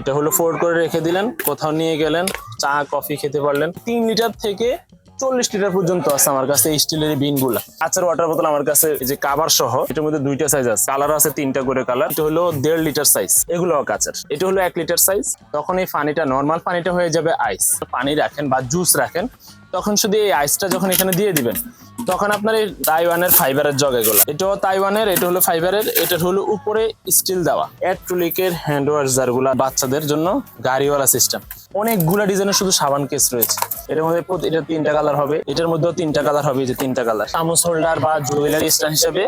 এটা হলো ফোল্ড করে রেখে দিলেন, কোথাও নিয়ে গেলেন, চা কফি খেতে পারলেন। তিন লিটার থেকে চল্লিশ লিটার পর্যন্ত আছে আমার কাছে স্টিলের বিনগুলা কাঁচের ওয়াটার বোতল আমার কাছে যে কাবার সহ, এটার মধ্যে দুইটা সাইজ আছে। কালার আছে তিনটা করে কালার এটা হলো দেড় লিটার সাইজ এগুলো কাঁচের। এটা হলো এক লিটার সাইজ তখন এই পানিটা নর্মাল পানিটা হয়ে যাবে আইস পানি রাখেন বা জুস রাখেন, তখন শুধু এই আইসটা যখন এখানে দিয়ে দিবেন তখন আপনার এই তাইওয়ানের ফাইবারের জগ এগুলো। এটাও তাইওয়ানের, এটা হলো ফাইবারের, এটা হলো উপরে স্টিল দেওয়া। অ্যাট্রোলিকের হ্যান্ড ওয়ার্সগুলা বাচ্চাদের জন্য গাড়িওয়ালা সিস্টেম অনেকগুলা ডিজাইনের শুধু সাবান কেস রয়েছে। এটার মধ্যে এটা তিনটা কালার হবে। এটার মধ্যেও তিনটা কালার হবে যে তিনটা কালার চামচ হোল্ডার বা জুয়েলারি স্ট্যান্ড হিসেবে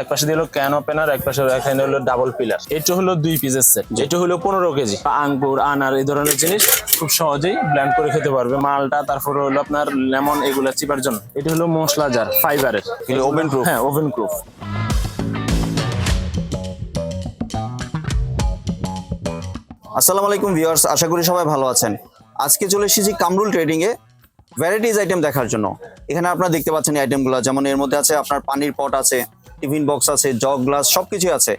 এক পাশে দিয়ে হলো ক্যান ওপেনার এক পাশে এখানে হলো ডাবল পিলার এটা হলো দুই পিসের সেট এটা হলো পনেরো কেজি। আঙ্গুর, আনার, এই ধরনের জিনিস খুব সহজেই ব্ল্যান্ড করে খেতে পারবে। মালটা, তারপরে হলো আপনার লেমন এগুলা চিপার জন্য। এটা হলো মশলা ফাইবারের oven proof? হ্যাঁ ওভেন প্রুফ আসসালামু আলাইকুম ভিউয়ার্স আশা করি সবাই ভালো আছেন। আজকে চলে এসেছি কামরুল ট্রেডিং এ ভ্যারাইটিস আইটেম দেখার জন্য। এখানে আপনারা দেখতে পাচ্ছেন এই আইটেমগুলো যেমন এর মধ্যে আছে আপনার পানির পট আছে টিফিন বক্স আছে জগ গ্লাস সব কিছুই আছে।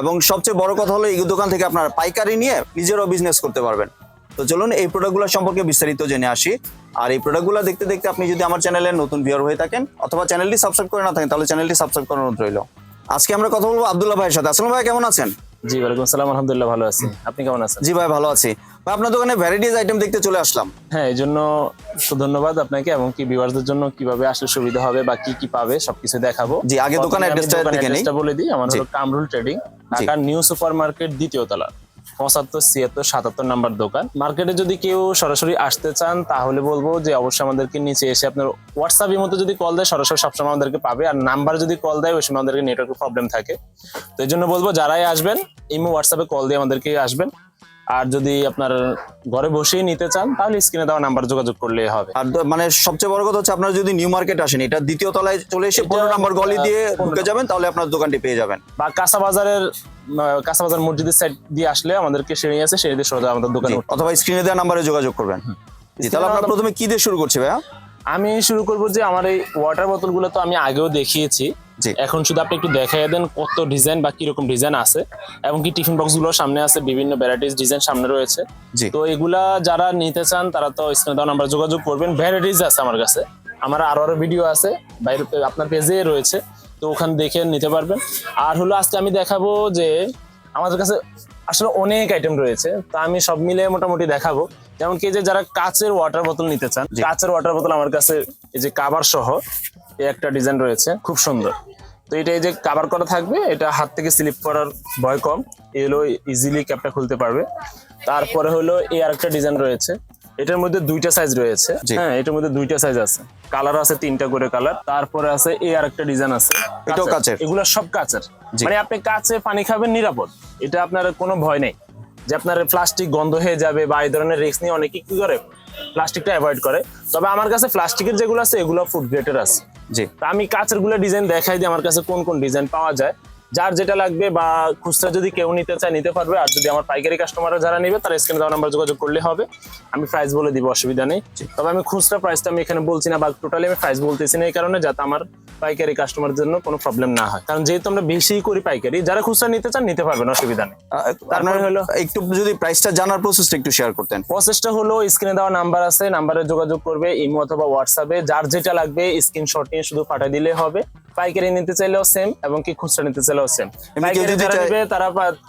এবং সবচেয়ে বড় কথা হলো এই দোকান থেকে আপনারা পাইকারি নিয়ে নিজেরও বিজনেস করতে পারবেন। তো চলুন এই প্রোডাক্টগুলো সম্পর্কে বিস্তারিত জেনে আসি। আর এই প্রোডাক্টগুলো দেখতে দেখতে আপনি যদি আমার চ্যানেলের নতুন ভিউয়ার হয়ে থাকেন অথবা চ্যানেলটি সাবস্ক্রাইব করে না থাকেন তাহলে চ্যানেলটি সাবস্ক্রাইব করার অনুরোধ রইল। আজকে আমরা কথা বলব আব্দুল্লাহ ভাইয়ের সাথে। আসসালাম ভাই কেমন আছেন? জি ওয়ালাইকুম আসসালাম আলহামদুলিল্লাহ ভালো আছি। আপনি কেমন আছেন? জি ভাই ভালো আছি। ভাই আপনার দোকানে ভ্যারাইটিস আইটেম দেখতে চলে আসলাম। হ্যাঁ এই জন্য ধন্যবাদ আপনাকে এবং কি ভিউয়ারদের জন্য কীভাবে আসলে সুবিধা হবে বা কি কি পাবে সবকিছু দেখাবো। জি, আগে দোকানের অ্যাড্রেসটা দেখে নেই। অ্যাড্রেসটা বলে দিই আমার হলো Kamrul trading Dhaka new super market দ্বিতীয় তলা। পঁচাত্তর ছিয়াত্তর সাতাত্তর নাম্বার দোকান। মার্কেটে যদি কেউ সরাসরি আসতে চান তাহলে বলব যে অবশ্যই আমাদেরকে নিচে এসে আপনার হোয়াটসঅ্যাপের মধ্যে যদি কল দেয় সরাসরি সবসময় আমাদেরকে পাবে। আর নাম্বার যদি কল দেয় ওই সময় আমাদেরকে নেটওয়ার্ক প্রবলেম থাকে। তো এই জন্য বলব যারাই আসবেন ইমো হোয়াটসঅ্যাপে কল দিয়ে আমাদেরকে আসবেন। আর যদি আপনার ঘরে বসেই নিতে চান তাহলে স্ক্রিনে দেওয়া নাম্বার যোগাযোগ করলেই হবে। আর মানে সবচেয়ে বড় কথা হচ্ছে আপনারা যদি নিউ মার্কেট আসেন এটা দ্বিতীয় তলায় চলে এসে পনেরো নম্বর গলি দিয়ে ঢুকে যাবেন তাহলে আপনার দোকানটি পেয়ে যাবেন। বা কাঁচা বাজারের মসজিদের সাইড দিয়ে আসলে আমাদেরকে সিঁড়ি আছে সিঁড়ি দিয়ে সোজা আমাদের দোকানে অথবা স্ক্রিনে দেওয়া নাম্বারে যোগাযোগ করবেন। তাহলে আমরা প্রথমে কি দিয়ে শুরু করছি ভাইয়া? আমি শুরু করব যে আমার এই ওয়াটার বোতলগুলো তো আমি আগেও দেখিয়েছি। এখন শুধু আপনি একটু দেখাই দেন কত ডিজাইন বা কীরকম ডিজাইন আছে এবং কি টিফিন বক্সগুলো সামনে আছে বিভিন্ন ভ্যারাইটিস ডিজাইন সামনে রয়েছে। তো এগুলা যারা নিতে চান তারা তো স্ক্রিনে দেওয়া নাম্বার যোগাযোগ করবেন। ভ্যারাইটিস আছে আমার কাছে। আমার আরও আরও ভিডিও আছে। বাইরে আপনার পেজে রয়েছে। তো ওখানে দেখে নিতে পারবেন। আর হলো আজকে আমি দেখাবো যে আমাদের কাছে আসলে অনেক আইটেম রয়েছে তা আমি সব মিলে মোটামুটি দেখাবো। যেমন কি যে যারা কাচের ওয়াটার বোতল নিতে চান। কাচের ওয়াটার বোতল আমার কাছে এই যে কাবার সহ এই একটা ডিজাইন রয়েছে খুব সুন্দর। তো এটা এই যে কাবার করা থাকবে এটা হাত থেকে স্লিপ করার ভয় কম এগুলো ইজিলি ক্যাপটা খুলতে পারবে। তারপরে হলো এই আরেকটা ডিজাইন রয়েছে এটার মধ্যে দুইটা সাইজ রয়েছে। হ্যাঁ এটার মধ্যে দুইটা সাইজ আছে। কালার আছে তিনটা করে কালার তারপরে আছে এই আরেকটা ডিজাইন আছে। এটাও কাচের? এগুলো সব কাচের। মানে আপনি কাচে পানি খাবেন নিরাপদ। এটা আপনার কোনো ভয় নেই। যে আপনার প্লাস্টিক গন্ধ হয়ে যাবে বা এই ধরনের রিস্ক নিয়ে অনেকে কি করে? প্লাস্টিকটা অ্যাভয়েড করে। তবে আমার কাছে প্লাস্টিকের যেগুলো আছে এগুলো ফুড গ্রেডের আছে। জি। তা আমি কাচেরগুলো ডিজাইন দেখাই দিই আমার কাছে কোন কোন ডিজাইন পাওয়া যায়। যার যেটা লাগবে বা খুচরা যদি কেউ নিতে চায়, নিতে পারবে। আর যদি আমার পাইকারি কাস্টমাররা যারা নেবে, তারা স্ক্রিনে দেওয়া নাম্বার যোগাযোগ করলে হবে। আমি প্রাইস বলে দিব, অসুবিধা নেই। তবে আমি খুচরা প্রাইসটা আমি এখানে বলছি না বা টোটালি আমি প্রাইস বলতেছি না এই কারণে, যাতে আমার পাইকারি কাস্টমার জন্য কোনো প্রবলেম না হয়। কারণ যেহেতু আমরা বেশি করি পাইকারি যারা খুচরা নিতে চান নিতে পারবেন অসুবিধা নেই। আপনার তারপরে হলো একটু যদি প্রাইসটা জানার প্রসেসটা একটু শেয়ার করতেন। প্রসেসটা হলো স্ক্রিনে দেওয়া নাম্বার আছে নাম্বারে যোগাযোগ করবে ইমো অথবা হোয়াটসঅ্যাপে যার যেটা লাগবে স্ক্রিনশট নিয়ে শুধু পাঠিয়ে দিলে হবে। পাইকারি নিতে চাইলেও সেম এবং কি খুচরা নিতে চাইলেও সেম পাইকারি যারা নেবে তারা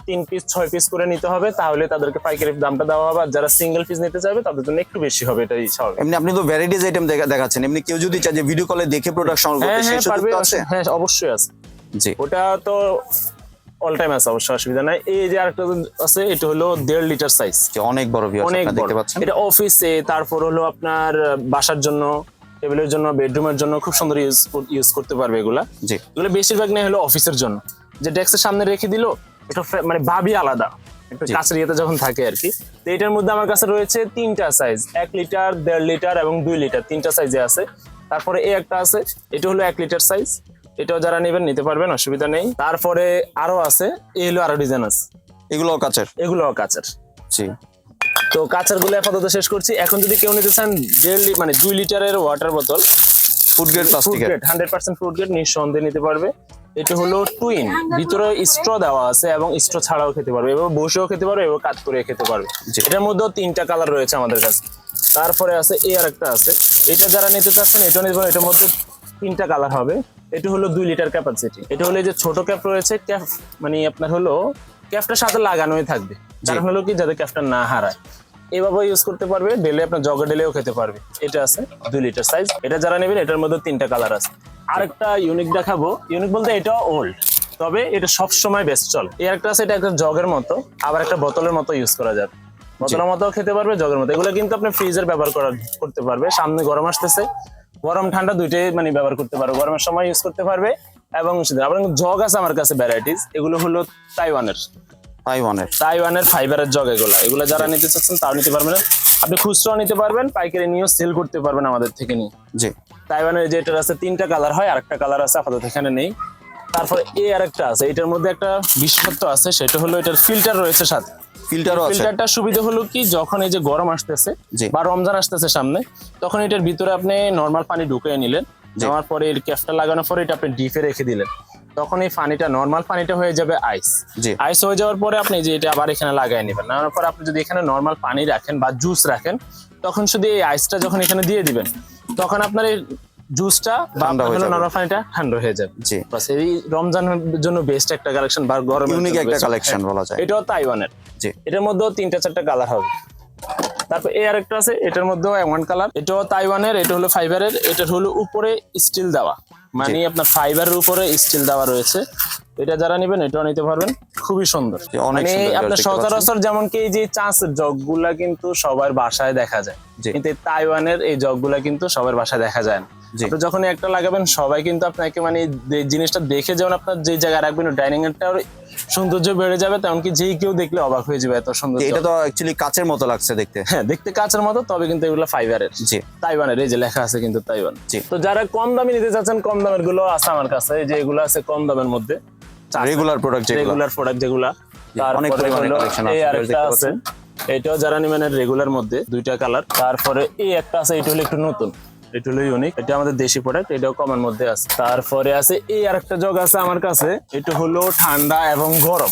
তিন পিস ছয় পিস করে নিতে হবে তাহলে তাদেরকে পাইকারি দামটা দেওয়া হবে আর যারা সিঙ্গেল পিস নিতে চাইবে তাদের জন্য একটু বেশি হবে এটাই স্বাভাবিক। এমনি আপনি তো ভ্যারাইটিস আইটেম দেখাচ্ছেন। এমনি কেউ যদি চায় যে ভিডিও কলে দেখে প্রোডাক্ট সংগ্রহ হ্যাঁ করতে সেই সুযোগ পারবে? হ্যাঁ অবশ্যই আছে। জি। ওটা তো অল টাইম আছে অবশ্যই অসুবিধা নাই। এই যে আরেকটা আছে এটা হলো দেড় লিটার সাইজ অনেক বড় অনেক দেখতে পাচ্ছেন। এটা অফিসে তারপর হলো আপনার বাসার জন্য টেবিলের জন্য বেডরুমের জন্য খুব সুন্দর ইউজ ইউজ করতে পারবে এগুলা। জি। এগুলো বেশিরভাগ নেই হলো অফিসের জন্য। যে ডেস্কের সামনে রেখে দিল একটা মানে ভাবি আলাদা। একটা। কাছের ইয়েতে যখন থাকে আর কি। তো এটার মধ্যে আমার কাছে রয়েছে তিনটা সাইজ এক লিটার দেড় লিটার এবং দুই লিটার তিনটা সাইজে আছে। তারপরে এই একটা আছে এটা হলো এক লিটার সাইজ এটাও যারা নেবেন নিতে পারবেন অসুবিধা নেই। তারপরে আরও আছে এই হলো আরও ডিজাইন আছে। এগুলো কাচের? এগুলো কাছের জি। তো কাঁচারগুলো আপাতত শেষ করছি। এখন যদি কেউ নিতে চান দেড় মানে দুই লিটারের ওয়াটার বোতল ফুড গ্রেড ফুড প্লাস্টিকের grade hundred percent food grade নিঃসন্দেহে নিতে পারবে। এটা হলো টুইন ভিতরে স্ট্র দেওয়া আছে এবং স্ট্র ছাড়াও খেতে পারবে। এভাবে বসেও খেতে পারবে এভাবে কাট করে খেতে পারবে। এটার মধ্যেও তিনটা কালার রয়েছে আমাদের কাছে। তারপরে আছে এই আর একটা আছে। এটা যারা নিতে চাচ্ছেন এটা পারেন। এটার মধ্যে তিনটা কালার হবে। এটা হলো দুই লিটার ক্যাপাসিটি এটা হলো যে ছোট ক্যাপ রয়েছে ক্যাপ মানে আপনার হলো ক্যাপটার সাথে লাগানোই থাকবে। কারণ হলো কি যাতে ক্যাপটা না হারায়। এভাবে ইউজ করতে পারবে ডেলে আপনার জগে ডেলেও খেতে পারবে। এটা আছে দুই লিটার সাইজ এটা যারা নেবেন এটার মধ্যে তিনটা কালার আছে। আরেকটা ইউনিক দেখাবো। ইউনিক বলতে এটা ওল্ড তবে এটা সব সময় বেস্ট চলে। এই একটা আছে এটা একটা জগের মতো আবার একটা বোতলের মতো ইউজ করা যাবে। বোতলের মতো খেতে পারবে জগের মতো। এগুলো কিন্তু আপনি ফ্রিজের ব্যবহার করা করতে পারবে। সামনে গরম আসতেছে। গরম ঠান্ডা দুইটাই মানে ব্যবহার করতে পারবে গরমের সময় ইউজ করতে পারবে। এবং। আবার জগ আছে আমার কাছে ভ্যারাইটিস এগুলো হলো তাইওয়ানের তাইওয়ানের তাইওয়ানের ফাইবারের জগ এগুলো। এগুলো যারা নিতে চাচ্ছেন তাও নিতে পারবেন। আপনি খুচরাও নিতে পারবেন। পাইকারি নিয়েও সেল করতে পারবেন আমাদের থেকে নিয়ে। জি। তাইওয়ানের যেটা আছে তিনটা কালার হয় আরেকটা কালার আছে আপাতত এখানে নেই। তারপর এই আরেকটা আছে এটার মধ্যে একটা বিশেষত্ব আছে সেটা হলো এটার ফিল্টার রয়েছে সাথে। ফিল্টারও আছে। ফিল্টারটার সুবিধা হলো কি যখন এই যে গরম আসতেছে বা রমজান আসতেছে সামনে তখন এটার ভিতরে আপনি নর্মাল পানি ঢুকিয়ে নিলেন নেওয়ার পরে এর ক্যাপটা লাগানোর পরে এটা আপনি ডিপে রেখে দিলেন। তখন এই পানিটা নর্মাল পানিটা হয়ে যাবে আইস। আইস হয়ে যাওয়ার পরে আপনি যে এটা আবার এখানে লাগাই নেবেন। নেওয়ার পরে আপনি যদি এখানে নর্মাল পানি রাখেন বা জুস রাখেন তখন শুধু এই আইসটা যখন এখানে দিয়ে দিবেন তখন আপনার এই জুসটা বা। নর্মাল পানিটা ঠান্ডা হয়ে যাবে। জি। বাস এই রমজানের জন্য বেস্ট একটা কালেকশন বা গরমের ইউনিক একটা কালেকশন বলা যায়। এটাও তাইওয়ানের। জি। এটার মধ্যেও তিনটা চারটা কালার হবে। তারপর এই আরেকটা আছে এটার মধ্যেও ওয়ান কালার এটাও তাইওয়ানের এটা হলো ফাইবারের হলো উপরে স্টিল দেওয়া। মানে আপনার ফাইবারের উপরে স্টিল দেওয়া রয়েছে। এটা যারা নেবেন এটাও নিতে পারবেন। খুবই সুন্দর। মানে আপনার সচরাচর যেমন কি এই যে চাঁচের জগগুলা কিন্তু সবার বাসায় দেখা যায়। কিন্তু এই তাইওয়ানের এই জগগুলা কিন্তু সবার বাসায় দেখা যায় না। আপনি যখন একটা লাগাবেন সবাই কিন্তু আপনাকে মানে জিনিসটা দেখে যেমন আপনার যে জায়গায় রাখবেন ডাইনিং এরটাও সৌন্দর্য বেড়ে যাবে তেমন কি যেই কেউ দেখলে অবাক হয়ে যাবে এত সুন্দর এটা তো অ্যাকচুয়ালি কাচের মতো লাগছে দেখতে। হ্যাঁ দেখতে কাঁচের মতো তবে কিন্তু এগুলো ফাইবারের জি। তাইওয়ানের এই যে লেখা আছে কিন্তু তাইওয়ান। জি। তো যারা কম দামে নিতে চাচ্ছেন কম দামেরগুলো আছে আমার কাছে এই যে এগুলো আছে কম দামের মধ্যে। রেগুলার প্রোডাক্ট যেগুলো। রেগুলার প্রোডাক্ট যেগুলা। অনেক পরিমাণে আরেকটা আছে। এটাও যারা নিবেন রেগুলার মধ্যে দুইটা কালার তারপরে এই একটা আছে এটা হলো একটু নতুন। এটা হলো ইউনিক এটা আমাদের দেশি প্রোডাক্ট এটাও কমের মধ্যে আছে। তারপরে আছে এই আরেকটা জগ আছে আমার কাছে এটা হলো ঠান্ডা এবং গরম।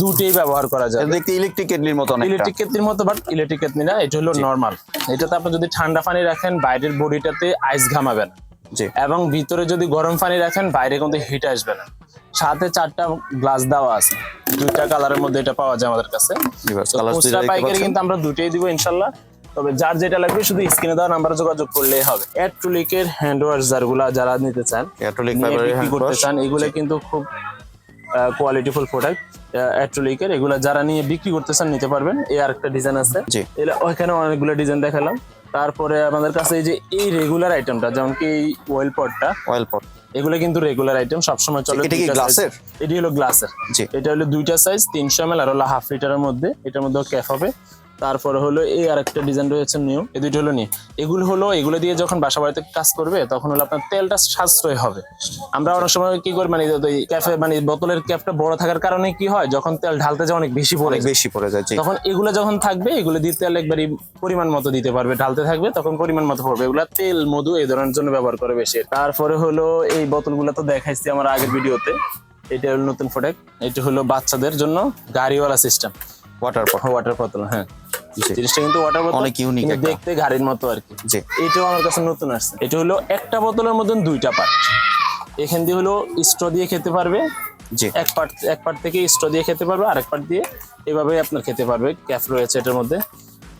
দুটেই ব্যবহার করা যায়। দেখতে ইলেকট্রিক কেটলির মতো ইলেকট্রিক কেতলির মতো বাট ইলেকট্রিক কেতলি না এটা হলো নর্মাল এটাতে আপনি যদি ঠান্ডা পানি রাখেন বাইরের বডিটাতে আইস ঘামাবে না। জি। এবং ভিতরে যদি গরম পানি রাখেন বাইরে কিন্তু হিট আসবে না। সাথে চারটা গ্লাস দেওয়া আছে। দুইটা কালারের মধ্যে এটা পাওয়া যায় আমাদের কাছে। পাইকারি কিন্তু আমরা দুটোই দিব ইনশাল্লাহ। তবে যার যেটা লাগবে শুধু স্ক্রিনে দেওয়া নাম্বারে যোগাযোগ করলেই হবে। অ্যাট্রুলিকের হ্যান্ড ওয়াশ যারগুলা যারা নিতে চান বিক্রি করতে চান এগুলো কিন্তু খুব কোয়ালিটিফুল প্রোডাক্ট অ্যাট্রোলিকের। এগুলো যারা নিয়ে বিক্রি করতে চান নিতে পারবেন। এই আরেকটা ডিজাইন আছে। ওইখানে অনেকগুলো ডিজাইন দেখালাম। তারপরে আমাদের কাছে এই যে এই রেগুলার আইটেমটা যেমন কি এই ওয়েল পটটা অয়েল পট এগুলো কিন্তু রেগুলার আইটেম সবসময় চলে এটা কি গ্লাসের? এটি হলো গ্লাসের জি। এটা হলো দুইটা সাইজ তিনশো এম এল আর হলো হাফ লিটারের মধ্যে। এটার মধ্যে ক্যাফ হবে। তারপরে হলো এই আরেকটা ডিজাইন রয়েছে নিউ এই দুইটা হলো নিউ এগুলো হলো এগুলো দিয়ে যখন বাসা বাড়িতে কাজ করবে তখন হলো আপনার তেলটা সাশ্রয় হবে। আমরা অনেক সময় কি করি মানে ক্যাফে মানে বোতলের ক্যাপটা বড় থাকার কারণে কি হয় যখন তেল ঢালতে যায় অনেক বেশি পড়ে বেশি পড়ে যায় তখন এগুলো যখন থাকবে এগুলো দিয়ে তেল একবারই পরিমাণ মতো দিতে পারবে। ঢালতে থাকবে তখন পরিমাণ মতো পড়বে। এগুলো তেল মধু এই ধরনের জন্য ব্যবহার করে বেশি। তারপরে হলো এই বোতলগুলো তো দেখাইছি আমার আগের ভিডিওতে। এটা হলো নতুন প্রোডাক্ট এটা হলো বাচ্চাদের জন্য গাড়িওয়ালা সিস্টেম ওয়াটার পট ওয়াটার বোতল হ্যাঁ। জি। জিনিসটা কিন্তু ওয়াটার বোতল অনেক একটা। দেখতে গাড়ির মতো আর কি। জি। এটাও আমার কাছে নতুন আসছে। এটা হলো একটা বোতলের মতন দুইটা পার্ট এখান দিয়ে হলো স্ট্র দিয়ে খেতে পারবে। জি। এক পার্ট এক পার্ট থেকে স্ট্র দিয়ে খেতে পারবে আরেক পার্ট দিয়ে এভাবে আপনার খেতে পারবে ক্যাফ রয়েছে এটার মধ্যে।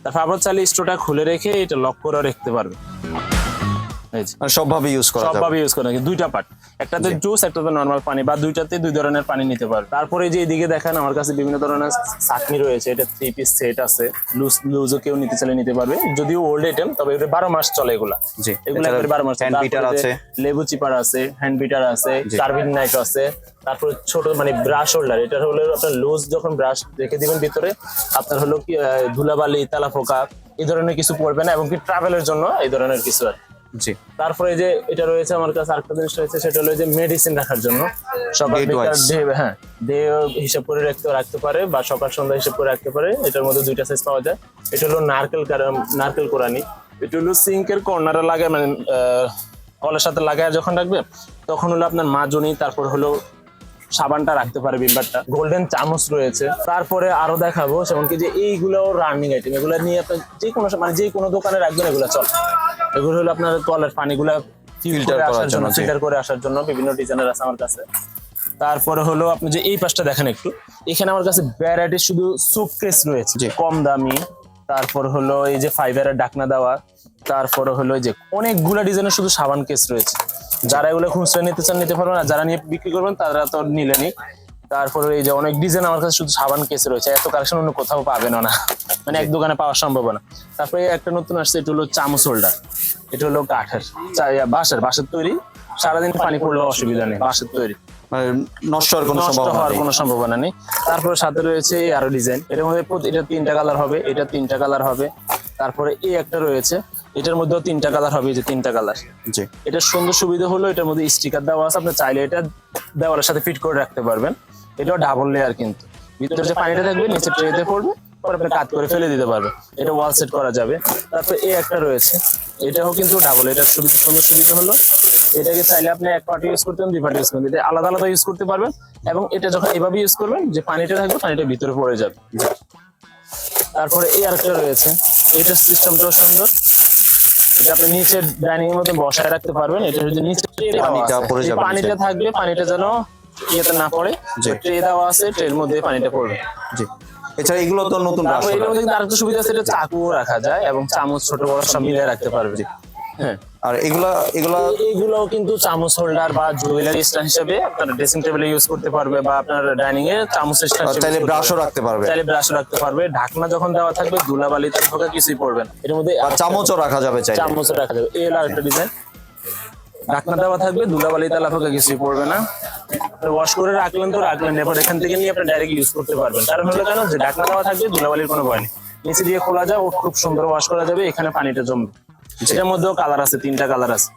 তারপর আবার চাইলে স্ট্রোটা খুলে রেখে এটা লক করে রাখতে পারবে। মানে সবভাবে ইউজ করা সবভাবে ইউজ করে দুইটা পার্ট একটাতে জুস একটাতে নর্মাল পানি বা দুইটাতে দুই ধরনের পানি নিতে পারবে তারপরে যে এদিকে দেখেন আমার কাছে বিভিন্ন ধরনের চাটনি রয়েছে। এটা থ্রি পিস সেট আছে। লুজ লুজও কেউ নিতে চাইলে নিতে পারবে। যদিও ওল্ড আইটেম তবে এটা বারো মাস চলে এগুলা। এগুলো বারো মাস। হ্যান্ড বিটার আছে। লেবু চিপার আছে হ্যান্ড বিটার আছে কার্ভিন নাইট আছে। তারপরে ছোট মানে ব্রাশ হোল্ডার এটা হলো আপনার লুজ যখন ব্রাশ রেখে দিবেন ভিতরে আপনার হলো কি ধুলাবালি তেলা পোকা এই ধরনের কিছু পড়বে না এবং কি ট্রাভেলের জন্য এই ধরনের কিছু আর। জি। তারপরে যে এটা রয়েছে আমার কাছে আরেকটা জিনিস রয়েছে সেটা হলো যে মেডিসিন রাখার জন্য। সকাল বিকাল হ্যাঁ ডে হিসাব করে রাখতে রাখতে পারে বা সকাল সন্ধ্যা হিসাব করে রাখতে পারে। এটার মধ্যে দুইটা সাইজ পাওয়া যায়। এটা হলো নারকেল নারকেল কোরানি এটা হলো সিঙ্কের কর্নারে লাগে মানে আহ, কলের সাথে লাগায় যখন রাখবে তখন হলো আপনার মাজনি তারপর হলো সাবানটা রাখতে পারে বিম্বারটা। গোল্ডেন চামচ রয়েছে। তারপরে আরও দেখাবো যেমন কি যে এইগুলো রানিং আইটেম এগুলো নিয়ে আপনি যে কোনো মানে যে কোনো দোকানে রাখবেন এগুলো চল। এগুলো হলো আপনার টয়লেট পানিগুলো Filter করার জন্য, ফিল্টার করে আসার জন্য বিভিন্ন ডিজাইনের আছে আমার কাছে। তারপরে হলো আপনি যে এই পাশটা দেখেন একটু। এখানে আমার কাছে ভ্যারাইটি শুধু সুপ কেস রয়েছে জি। কম দামি। তারপর হলো এই যে ফাইবারের ডাকনা দেওয়া। তারপরে হলো এই যে অনেকগুলা ডিজাইনের শুধু সাবান কেস রয়েছে। যারা এগুলো খুচরা নিতে চান নিতে পারবেন। আর যারা নিয়ে বিক্রি করবেন তারা তো নিলেনি তারপরে এই যে অনেক ডিজাইন আমার কাছে শুধু সাবান কেস রয়েছে এত কালেকশন অন্য কোথাও পাবেন না। মানে এক দোকানে পাওয়া সম্ভব না। তারপরে একটা নতুন আসছে এটা হলো চামচ হোল্ডার এটা হলো কাঠের বাঁশের বাঁশের তৈরি। সারাদিন পানি পড়লে অসুবিধা নেই বাঁশের তৈরি। মানে নষ্ট হওয়ার কোনো সম্ভাবনা হওয়ার নেই। কোনো সম্ভাবনা নেই। তারপরে সাথে রয়েছে আরও ডিজাইন এটার মধ্যে এটা তিনটা কালার হবে এটা তিনটা কালার হবে। তারপরে এই একটা রয়েছে এটার মধ্যেও তিনটা কালার হবে যে তিনটা কালার জি। এটার সুন্দর সুবিধা হলো এটার মধ্যে স্টিকার দেওয়া আছে আপনি চাইলে এটা দেওয়ালের সাথে ফিট করে রাখতে পারবেন। এটাও ডাবল লেয়ার কিন্তু। ভিতরে যে পানিটা থাকবে নিচে ট্রেতে পড়বে পরে আপনি কাট করে ফেলে দিতে পারবে। এটা ওয়াল সেট করা যাবে। তারপরে এই একটা রয়েছে। এটাও কিন্তু ডাবল এটার সুবিধা সুন্দর সুবিধা হলো? এটাকে চাইলে আপনি এক পার্টি ইউজ করতে দুই পার্টি ইউজ করতে এটা আলাদা আলাদা ইউজ করতে পারবেন এবং এটা যখন এভাবে ইউজ করবেন যে পানিটা থাকবে পানিটা ভিতরে পড়ে যাবে। তারপরে এই আরেকটা রয়েছে। এটার সিস্টেমটাও সুন্দর। এটা আপনি নিচে ডাইনিং এর মধ্যে বসায় রাখতে পারবেন। এটা যদি নিচে পানিটা আছে। পড়ে যাবে পানিটা নিচে। থাকবে পানিটা যেন ইয়েতে না পড়ে ট্রে দেওয়া আছে ট্রের মধ্যে পানিটা পড়বে। জি। এছাড়া এগুলো তো নতুন তারপর ব্রাশ মধ্যে আরেকটা সুবিধা আছে এটা চাকুও রাখা যায় এবং চামচ ছোট বড় সব মিলিয়ে রাখতে পারবে। হ্যাঁ। আর এগুলা এগুলা এইগুলো কিন্তু চামচ হোল্ডার বা জুয়েলারি স্ট্যান্ড হিসেবে আপনার ড্রেসিং টেবিলে ইউজ করতে পারবে বা আপনার ডাইনিং এ চামচ স্ট্যান্ড চাইলে ব্রাশও রাখতে পারবে। চাইলে ব্রাশ রাখতে পারবে। ঢাকনা যখন দেওয়া থাকবে ধুলাবালি থাকা কিছুই পড়বে না। এর মধ্যে আর চামচও রাখা যাবে চাইলে। চামচ রাখা যাবে। এই হলো আরেকটা ডিজাইন ঢাকনা দেওয়া থাকবে ধুলাবালি তেলা ফাঁকা কিছুই পড়বে না। ওয়াশ করে রাখলেন তো রাখলেন, এরপর এখান থেকে নিয়ে আপনি ডাইরেক্ট ইউজ করতে পারবেন। কারণ হলো কেন যে ঢাকনা দেওয়া থাকবে, ধুলাবালির কোনো ভয় নেই। নিচে দিয়ে খোলা যায় ও খুব সুন্দর ওয়াশ করা যাবে, এখানে পানিটা জমবে। এটার মধ্যেও কালার আছে, তিনটা কালার আছে।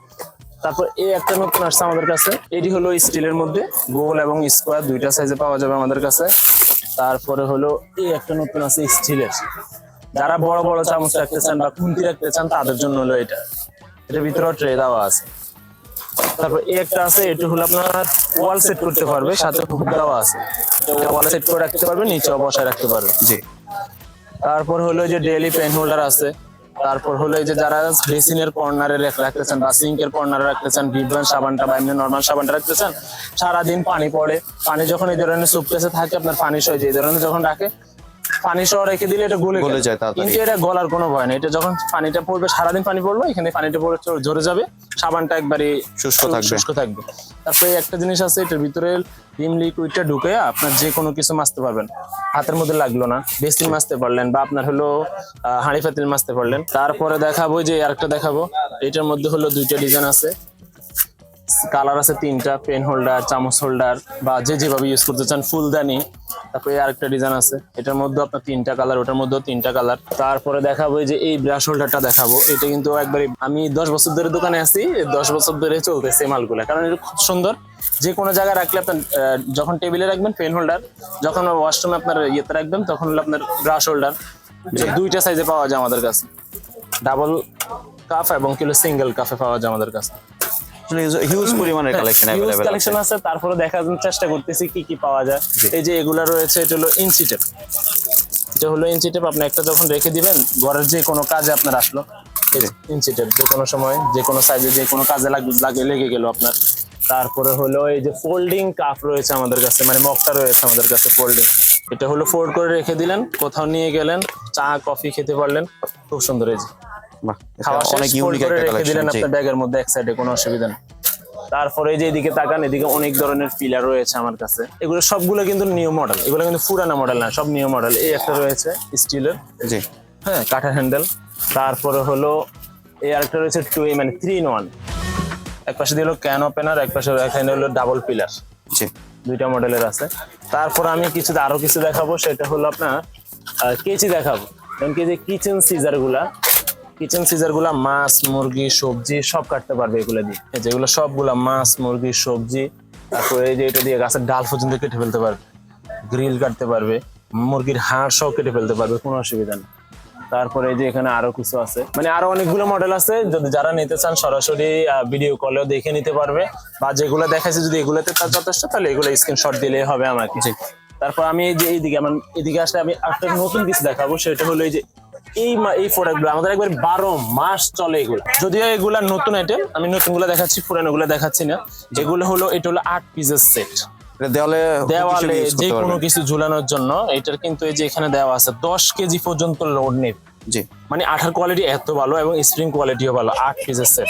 তারপর এই একটা নতুন আসছে আমাদের কাছে, এটি হলো স্টিলের মধ্যে, গোল এবং স্কোয়ার দুইটা সাইজে পাওয়া যাবে আমাদের কাছে। তারপরে হলো এই একটা নতুন আছে স্টিলের যারা বড় বড় চামচ রাখতে চান বা খুন্তি রাখতে চান, তাদের জন্য হলো এটা। এটার ভিতরেও ট্রে দেওয়া আছে। তারপর এই একটা আছে এটি হলো আপনার ওয়াল সেট করতে পারবে সাথে হুক দেওয়া আছে। ওয়াল সেট করে রাখতে পারবে নিচেও বসায় রাখতে পারবে। জি। তারপর হলো যে ডেইলি পেন হোল্ডার আছে তারপর হলো যে যারা বেসিনের কর্নারে রাখতে চান বা সিঙ্কের কর্নারে রাখতে চান বিভ্রান সাবানটা বা এমনি নর্মাল সাবানটা রাখতে চান সারাদিন পানি পড়ে। পানি যখন এই ধরনের সুপকেসে থাকে আপনার পানি সহ যে এই ধরনের যখন রাখে পানি সহ রেখে দিলে এটা গলে গলে যায় তাড়াতাড়ি। কিন্তু এটা গলার কোনো ভয় নেই। এটা যখন পানিটা পড়বে সারাদিন পানি পড়ল এখানে পানিটা পড়ে ঝরে যাবে। সাবানটা একবারে শুষ্ক থাকবে। শুষ্ক থাকবে। তারপরে একটা জিনিস আছে এটার ভিতরে ভিম লিকুইডটা ঢুকে আপনার যে কোনো কিছু মাছতে পারবেন। হাতের মধ্যে লাগল না বেসিন মাছতে পারলেন বা আপনার হলো হাঁড়ি পাতিল মাজতে পারলেন। তারপরে দেখাবো যে আরেকটা দেখাবো এটার মধ্যে হলো দুইটা ডিজাইন আছে। কালার আছে তিনটা পেন হোল্ডার চামচ হোল্ডার বা যে যেভাবে ইউজ করতে চান ফুলদানি তারপরে আরেকটা ডিজাইন আছে। এটার মধ্যে আপনার তিনটা কালার ওটার মধ্যেও তিনটা কালার। তারপরে দেখাবো যে এই ব্রাশ হোল্ডারটা দেখাবো। এটা কিন্তু একবারে আমি দশ বছর ধরে দোকানে আছি দশ বছর ধরে চলতেছে মালগুলা। কারণ এটা খুব সুন্দর। যে কোনো জায়গায় রাখলে আপনার যখন টেবিলে রাখবেন পেন হোল্ডার যখন ওয়াশরুমে আপনার ইয়েতে রাখবেন তখন হলো আপনার ব্রাশ হোল্ডার দুইটা সাইজে পাওয়া যায় আমাদের কাছে। ডাবল কাফ এবং কিলো সিঙ্গেল কাপে পাওয়া যায় আমাদের কাছে। হিউজ পরিমাণের কালেকশন হিউজ কালেকশন আছে। তারপরে দেখার চেষ্টা করতেছি কি কি পাওয়া যায়। এই যে এগুলা রয়েছে এটা হলো ইঞ্চি টেপ। এটা হলো ইঞ্চি টেপ আপনি একটা যখন রেখে দিবেন ঘরের যে কোনো কাজে আপনার আসলো। ইঞ্চি টেপ যে কোনো সময় যে কোনো সাইজে যে কোনো কাজে লাগ- লাগে লেগে গেল আপনার। তারপরে হলো এই যে ফোল্ডিং কাপ রয়েছে আমাদের কাছে মানে মগটা রয়েছে আমাদের কাছে ফোল্ডিং এটা হলো ফোল্ড করে রেখে দিলেন কোথাও নিয়ে গেলেন চা কফি খেতে পারলেন। খুব সুন্দর এই যে। বাহ অনেক ইউনিক একটা দিলেন কালেকশন আপনার ব্যাগের মধ্যে এক সাইডে কোনো অসুবিধা নেই। তারপরে যে এদিকে তাকান এদিকে অনেক ধরনের পিলার রয়েছে আমার কাছে। এগুলো সবগুলো কিন্তু নিউ মডেল এগুলো কিন্তু পুরানা মডেল না সব নিউ মডেল এই একটা রয়েছে স্টিলের জি। হ্যাঁ কাঠের হ্যান্ডেল তারপরে হলো এই আরেকটা রয়েছে টু মানে থ্রি ইন ওয়ান এক পাশে ক্যান ওপেনার এক পাশে এখানে হলো ডাবল পিলার জি। দুইটা মডেলের আছে। তারপর আমি কিছু আরও কিছু দেখাবো সেটা হলো আপনার কেচি দেখাবো। যেমন কি যে কিচেন সিজারগুলা কিচেন সিজারগুলা মাছ মুরগি সবজি সব কাটতে পারবে এগুলো দিয়ে। যেগুলো সবগুলা মাছ মুরগি সবজি তারপর এই যে এটা দিয়ে গাছের ডাল পর্যন্ত কেটে ফেলতে পারবে। গ্রিল কাটতে পারবে মুরগির হাড় সব কেটে ফেলতে পারবে কোনো অসুবিধা নেই। তারপরে এই যে এখানে আরও কিছু আছে। মানে আরও অনেকগুলো মডেল আছে যদি যারা নিতে চান সরাসরি ভিডিও কলেও দেখে নিতে পারবে। বা যেগুলো দেখাইছে যদি এগুলোতে তার যথেষ্ট তাহলে এগুলো স্ক্রিনশট দিলেই হবে আমাকে। তারপর আমি এই যে এইদিকে আমার এদিকে আসলে আমি একটা নতুন কিছু দেখাবো সেটা হলো এই যে এই এই প্রোডাক্টগুলো আমাদের একবার বারো মাস চলে এগুলো। যদিও এগুলা নতুন আইটেম আমি নতুনগুলো দেখাচ্ছি পুরানো গুলো দেখাচ্ছি না। এগুলো হলো এটা হলো আট পিসের সেট দেওয়ালে দেওয়ালে যে কোনো কিছু ঝুলানোর জন্য এটার কিন্তু এই যে এখানে দেওয়া আছে দশ কেজি পর্যন্ত লোড নেবে। জি। মানে আঠার কোয়ালিটি এত ভালো এবং স্প্রিং কোয়ালিটিও ভালো আট পিসের সেট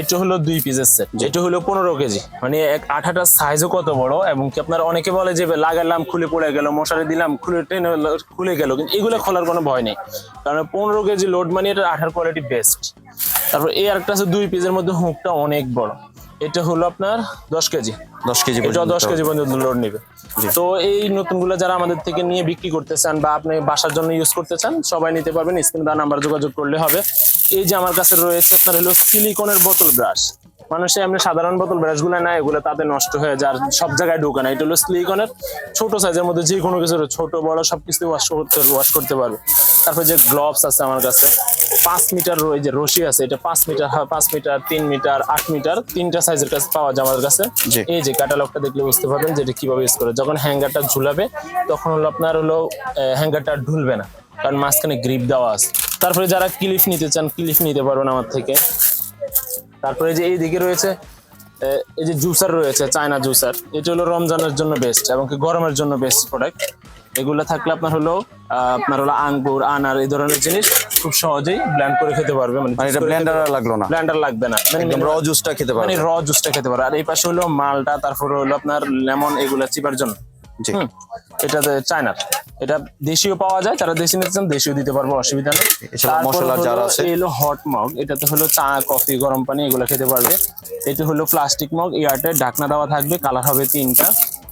এটা হলো দুই পিসের সেট এটা হলো পনেরো কেজি। মানে এক আঠাটার সাইজও কত বড় এবং কি আপনার অনেকে বলে যে লাগালাম খুলে পড়ে গেল মশারি দিলাম খুলে টেনে খুলে গেল। কিন্তু এগুলো খোলার কোনো ভয় নেই। কারণ পনেরো কেজি লোড মানে এটা আঠার কোয়ালিটি বেস্ট তারপর এই আরেকটা আছে দুই পিসের মধ্যে হুঁকটা অনেক বড়। এটা হলো আপনার দশ কেজি। দশ কেজি এটা দশ কেজি পর্যন্ত লোড নিবে। তো এই নতুনগুলো যারা আমাদের থেকে নিয়ে বিক্রি করতে চান বা আপনি বাসার জন্য ইউজ করতে চান সবাই নিতে পারবেন। স্ক্রিন দেওয়া নাম্বার যোগাযোগ করলে হবে। এই যে আমার কাছে রয়েছে আপনার হলো সিলিকনের বোতল ব্রাশ মানুষে এমনি সাধারণ বোতল ব্রাশগুলো না এগুলো তাতে নষ্ট হয়ে যায় আর সব জায়গায় ঢোকে না। এটা হলো সিলিকনের ছোট সাইজের মধ্যে যে কোনো কিছু ছোট বড় সব কিছু ওয়াশ করতে ওয়াশ করতে পারবে। তারপর যে গ্লোভস আছে আমার কাছে পাঁচ মিটার ওই যে রশি আছে এটা পাঁচ মিটার হ্যাঁ, পাঁচ মিটার তিন মিটার আট মিটার তিনটা সাইজের কাছে পাওয়া যায় আমার কাছে। এই যে ক্যাটালগটা দেখলে বুঝতে পারবেন যে এটা কীভাবে ইউজ করে। যখন হ্যাঙ্গারটা ঝুলাবে তখন হলো আপনার হলো হ্যাঙ্গারটা ঢুলবে না কারণ মাঝখানে গ্রিপ দেওয়া আছে। তারপরে যারা ক্লিপ নিতে চান ক্লিপ নিতে পারবেন আমার থেকে। তারপরে যে এই দিকে রয়েছে এই যে জুসার রয়েছে চায়না জুসার এটা হলো রমজানের জন্য বেস্ট এবং কি গরমের জন্য বেস্ট প্রোডাক্ট এগুলো থাকলে আপনার হলো আহ, আপনার হলো আঙ্গুর আনার এই ধরনের জিনিস খুব সহজেই ব্ল্যান্ড করে খেতে পারবে। মানে মানে এটা ব্লেন্ডার লাগল না। ব্ল্যান্ডার লাগবে না। মানে একদম র জুসটা খেতে মানে র জুসটা খেতে পারবে। আর এই পাশে হলো মালটা তারপরে হলো আপনার লেমন এগুলা চিপার জন্য। এটা চায়নার। এটা দেশীয় পাওয়া যায় তারা দেশি নিতে চান দেশীয় দিতে পারব অসুবিধা নেই। মশলা হলো আছে। এই হট মগ এটাতে হলো চা কফি গরম পানি এগুলো খেতে পারবে। এটা হলো প্লাস্টিক মগ এয়ারটাইট ঢাকনা দেওয়া থাকবে কালার হবে তিনটা।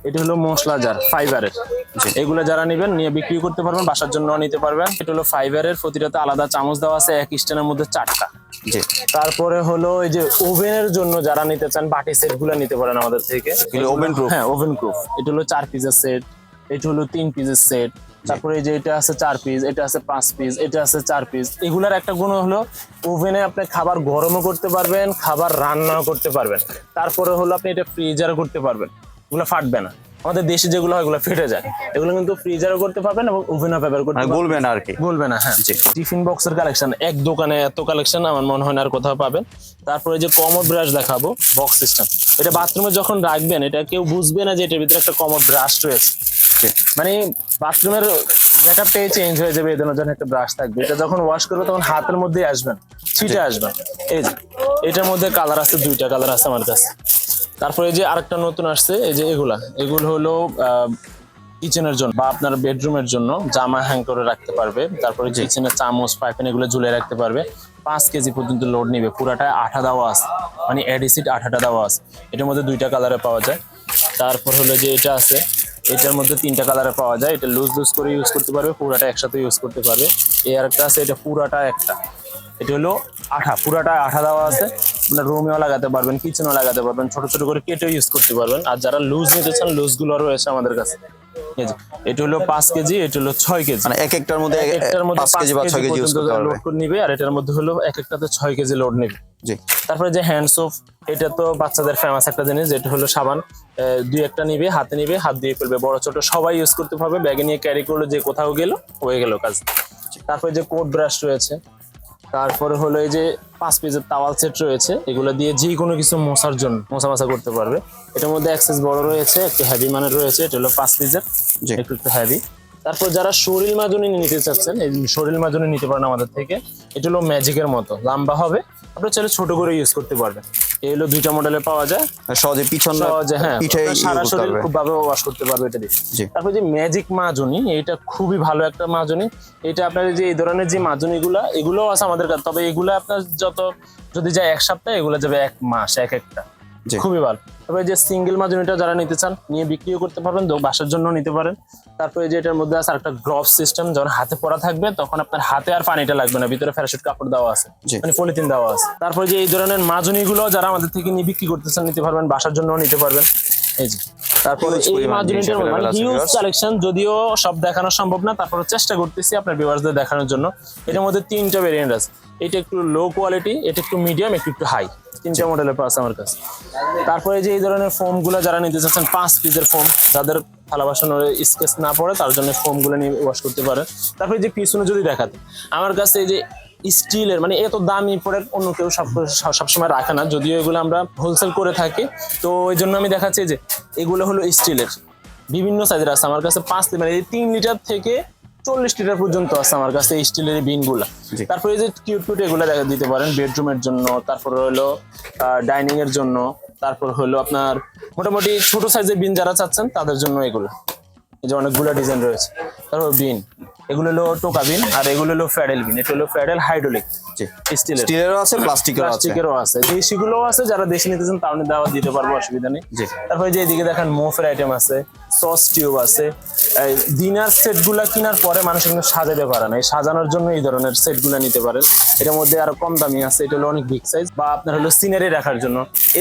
এটা হলো মশলা জার ফাইবারের এগুলো যারা নেবেন নিয়ে বিক্রি করতে পারবেন বাসার জন্য নিতে পারবেন। এটা হলো ফাইবারের প্রতিটাতে আলাদা চামচ দেওয়া আছে এক স্ট্যান্ডের মধ্যে চারটা। জি। তারপরে হলো এই যে ওভেনের জন্য যারা নিতে চান বাটি সেটগুলো নিতে পারেন আমাদের থেকে। Oven proof? হ্যাঁ ওভেন প্রুফ এটা হলো চার পিসের সেট এটা হলো তিন পিসের সেট তারপরে এই যে এটা আছে চার পিস এটা আছে পাঁচ পিস এটা আছে চার পিস এগুলার একটা গুণ হলো ওভেনে আপনি খাবার গরমও করতে পারবেন খাবার রান্নাও করতে পারবেন। তারপরে হলো আপনি এটা ফ্রিজারও করতে পারবেন। এগুলো ফাটবে না। আমাদের দেশে যেগুলো হয় এগুলো ফেটে যায়। এগুলো কিন্তু ফ্রিজারও করতে পারবেন এবং ওভেনও ব্যবহার করতে মানে পারবেন। বলবেন আর কি। বলবে না হ্যাঁ। টিফিন বক্সের কালেকশন এক দোকানে এত কালেকশন আমার মনে হয় না আর কোথাও পাবেন। তারপরে যে কমোড ব্রাশ দেখাবো বক্স সিস্টেম এটা বাথরুমে যখন রাখবেন এটা কেউ বুঝবে না যে এটার ভিতরে একটা কমোড ব্রাশ রয়েছে। মানে বাথরুমের গেটআপটাই চেঞ্জ হয়ে যাবে এদের জন্য একটা ব্রাশ থাকবে। এটা যখন ওয়াশ করবে তখন হাতের মধ্যেই আসবেন ছিটে আসবেন এই যে এটার মধ্যে কালার আছে দুইটা কালার আছে আমার কাছে। তারপরে এই যে আরেকটা নতুন আসছে এই যে এগুলা। এগুলো হলো কিচেনের জন্য বা আপনার বেডরুমের জন্য জামা হ্যাং করে রাখতে পারবে। তারপরে যে কিচেনের চামচ পাইপেন এগুলো ঝুলে রাখতে পারবে। পাঁচ কেজি পর্যন্ত লোড নিবে। পুরাটা আঠা দেওয়া আছে। মানে অ্যাডিসিড আঠাটা দেওয়া আছে। এটার মধ্যে দুইটা কালারে পাওয়া যায়। তারপর হলো যে এটা আছে এটার মধ্যে তিনটা কালারে পাওয়া যায়। এটা লুজ লুজ করে ইউজ করতে পারবে পুরাটা একসাথে ইউজ করতে পারবে। এই আরেকটা আছে এটা পুরাটা একটা। এটা হলো আঠা। পুরাটা আঠা দেওয়া আছে। আপনার রুমেও লাগাতে পারবেন কিচেনও লাগাতে পারবেন ছোট ছোট করে কেটেও ইউজ করতে পারবেন। আর যারা লুজ নিতে চান লুজগুলো রয়েছে আমাদের কাছে। এটা হলো পাঁচ কেজি এটা হলো ছয় কেজি। মানে এক একটার মধ্যে একটার মধ্যে পাঁচ কেজি বা ছয় কেজি ইউজ করতে পারবে। লোড করে নিবে আর এটার মধ্যে হলো এক একটাতে ছয় কেজি লোড নেবে। জি। তারপরে যে হ্যান্ড সোপ এটা তো বাচ্চাদের ফেমাস একটা জিনিস যেটা হলো সাবান। দুই একটা নিবে হাতে নিবে হাত দিয়ে ফেলবে বড় ছোট সবাই ইউজ করতে পারবে। ব্যাগে নিয়ে ক্যারি করল যে কোথাও গেল হয়ে গেল কাজ। তারপরে যে কোট ব্রাশ রয়েছে তারপরে হলো এই যে পাঁচ পেজের তাওয়াল সেট রয়েছে এগুলো দিয়ে যে কোনো কিছু মশার জন্য মশা মশা করতে পারবে এটার মধ্যে অ্যাক্সেস বড় রয়েছে একটু হ্যাভি মানের রয়েছে এটা হলো পাঁচ পেজের। একটু একটু হ্যাভি তারপর যারা শরীর মাজনী নিতে চাচ্ছেন এই শরীর মাজনি নিতে পারেন আমাদের থেকে এটা হলো ম্যাজিকের মতো লম্বা হবে আপনি চাইলে ছোট করে ইউজ করতে পারবেন। এই হলো দুইটা মডেলে পাওয়া যায়। সহজে পিছন সহজে হ্যাঁ সারা শরীর খুব ভাবে ওয়াশ করতে পারবে এটা দিয়ে। তারপর যে ম্যাজিক মাজনি এটা খুবই ভালো একটা মাজনি। এটা আপনার যে এই ধরনের যে মাজনিগুলা এগুলোও এগুলো আছে আমাদের কাছে। তবে এগুলো আপনার যত যদি যায় এক সপ্তাহ এগুলো যাবে এক মাস এক একটা। খুবই ভালো। তারপরে যে সিঙ্গেল মাজনিটা যারা নিতে চান নিয়ে বিক্রিও করতে পারবেন বাসার জন্য নিতে পারেন। তারপরে যে এটার মধ্যে আছে একটা গ্লভ সিস্টেম যখন হাতে পরা থাকবে তখন আপনার হাতে আর পানিটা লাগবে না ভিতরে প্যারাশুট কাপড় দেওয়া আছে মানে পলিথিন দেওয়া আছে। তারপরে যে এই ধরনের মাজুনিগুলো যারা আমাদের থেকে নিয়ে বিক্রি করতে চান নিতে পারবেন বাসার জন্য নিতে পারবেন। এই যে। তারপরে এই মানে হিউজ কালেকশন যদিও সব দেখানো সম্ভব না তারপরে চেষ্টা করতেছি আপনার ভিউয়ার্সদের দেখানোর জন্য। এটার মধ্যে তিনটা ভেরিয়েন্ট আছে। এটা একটু লো কোয়ালিটি এটা একটু মিডিয়াম একটু একটু হাই তিনটা মডেলের পাস আমার কাছে। তারপরে যে এই ধরনের ফোমগুলো যারা নিতে চাচ্ছেন পাঁচ পিসের ফোম যাদের থালা বাসনের স্কেচ না পড়ে তার জন্য ফোমগুলো নিয়ে ওয়াশ করতে পারে তারপরে যে পিছনে যদি দেখাতে আমার কাছে এই যে স্টিলের মানে এত দামি প্রোডাক্ট অন্য কেউ সব সবসময় রাখে না যদিও এগুলো আমরা হোলসেল করে থাকি। তো ওই জন্য আমি দেখাচ্ছি যে এগুলো হলো স্টিলের। বিভিন্ন সাইজের আছে আমার কাছে পাঁচ মানে এই তিন লিটার থেকে চল্লিশ লিটার পর্যন্ত আছে আমার কাছে এই স্টিলের বিনগুলো। তারপরে এই যে কিউট কিউট এগুলো দেখা দিতে পারেন বেডরুমের জন্য তারপর হলো ডাইনিং এর জন্য তারপর হলো আপনার মোটামুটি ছোট সাইজের বিন যারা চাচ্ছেন তাদের জন্য এগুলো। এই যে অনেকগুলো ডিজাইন রয়েছে। তারপর বিন। এগুলো হলো টোকা বিন আর এগুলো হলো ফ্যাডেল বিন। এটা হলো ফ্যাডেল হাইড্রোলিক স্টিলের। স্টিলেরও আছে প্লাস্টিকেরও আছে। প্লাস্টিকেরও আছে। দেশিগুলোও আছে যারা দেশি নিতেছেন তাও দাওয়া দিতে পারব অসুবিধা নেই। তারপরে যে এদিকে দেখেন মোফের আইটেম আছে সস টিউব আছে। ডিনার সেটগুলা কেনার পরে মানুষ কিন্তু সাজাতে পারে না। এই সাজানোর জন্য এই ধরনের সেটগুলা নিতে পারেন। এটার মধ্যে আরও কম দামি আছে এটা হলো অনেক বিগ সাইজ বা আপনার হলো সিনারি রাখার জন্য।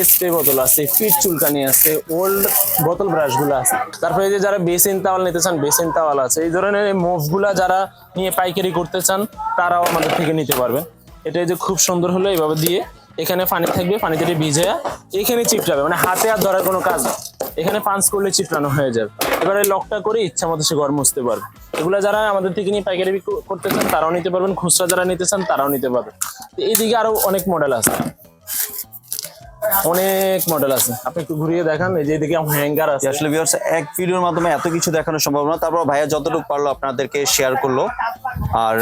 স্প্রে বোতল আছে ফিট চুলকানি আছে ওল্ড বোতল ব্রাশগুলো আছে। তারপরে যে যারা বেসিন তাওয়াল নিতে চান বেসিন তাওয়াল আছে। এই ধরনের মুভগুলা যারা নিয়ে পাইকারি করতে চান, তারাও আমাদের থেকে নিতে পারবেন। এটা যে খুব সুন্দর হলো এইভাবে দিয়ে, এখানে পানি থাকবে, পানিতে ভিজে এখানে চিপটাবে মানে হাতে আর ধরার কোনো কাজ। এখানে পাঞ্চ করলে চিপটানো হয়ে যাবে। এবারে লকটা করে ইচ্ছা মতো সে ঘর মুছতে পারবে। এগুলো যারা আমাদের থেকে নিয়ে পাইকারি করতে চান, তারাও নিতে পারবেন। খুচরা যারা নিতে চান, তারাও নিতে পারবেন। তো এইদিকে আরও অনেক মডেল আছে। অনেক মডেল আছে। আপনি একটু ঘুরিয়ে দেখান এই যে এদিকে হ্যাঙ্গার আছে। আসলে ভিউয়ার্স এক ভিডিওর মাধ্যমে এত কিছু দেখানো সম্ভব না। তারপর ভাইয়া যতটুকু পারল আপনাদেরকে শেয়ার করল। আর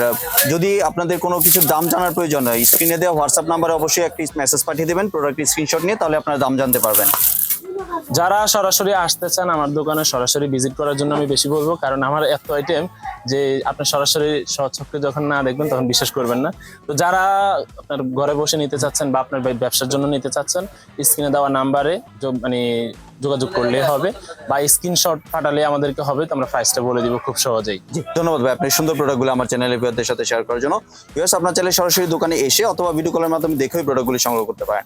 যদি আপনাদের কোনো কিছু দাম জানার প্রয়োজন হয় স্ক্রিনে দেওয়া হোয়াটসঅ্যাপ নাম্বারে অবশ্যই একটি মেসেজ পাঠিয়ে দেবেন। প্রোডাক্টের স্ক্রিনশট নিয়ে তাহলে আপনারা দাম জানতে পারবেন। যারা সরাসরি আসতে চান আমার দোকানে সরাসরি ভিজিট করার জন্য আমি বেশি বলব, কারণ আমার এত আইটেম যে আপনি সরাসরি সচক্ষে যখন না দেখবেন তখন বিশ্বাস করবেন না। তো যারা আপনার ঘরে বসে নিতে চাচ্ছেন বা আপনার ব্যবসার জন্য নিতে চাচ্ছেন স্ক্রিনে দেওয়া নাম্বারে মানে যোগাযোগ করলে হবে, বা স্ক্রিনশট পাঠালে আমাদেরকে হবে, তো আমরা প্রাইসটা বলে দিব খুব সহজেই। ধন্যবাদ ভাই, আপনি সুন্দর প্রোডাক্টগুলো আমার চ্যানেলের ভিউয়ারদের সাথে শেয়ার করার জন্য। ভিউয়ার্স আপনার চ্যানেলে সরাসরি দোকানে এসে অথবা ভিডিও কলের মাধ্যমে দেখেই প্রোডাক্টগুলি সংগ্রহ করতে পারেন।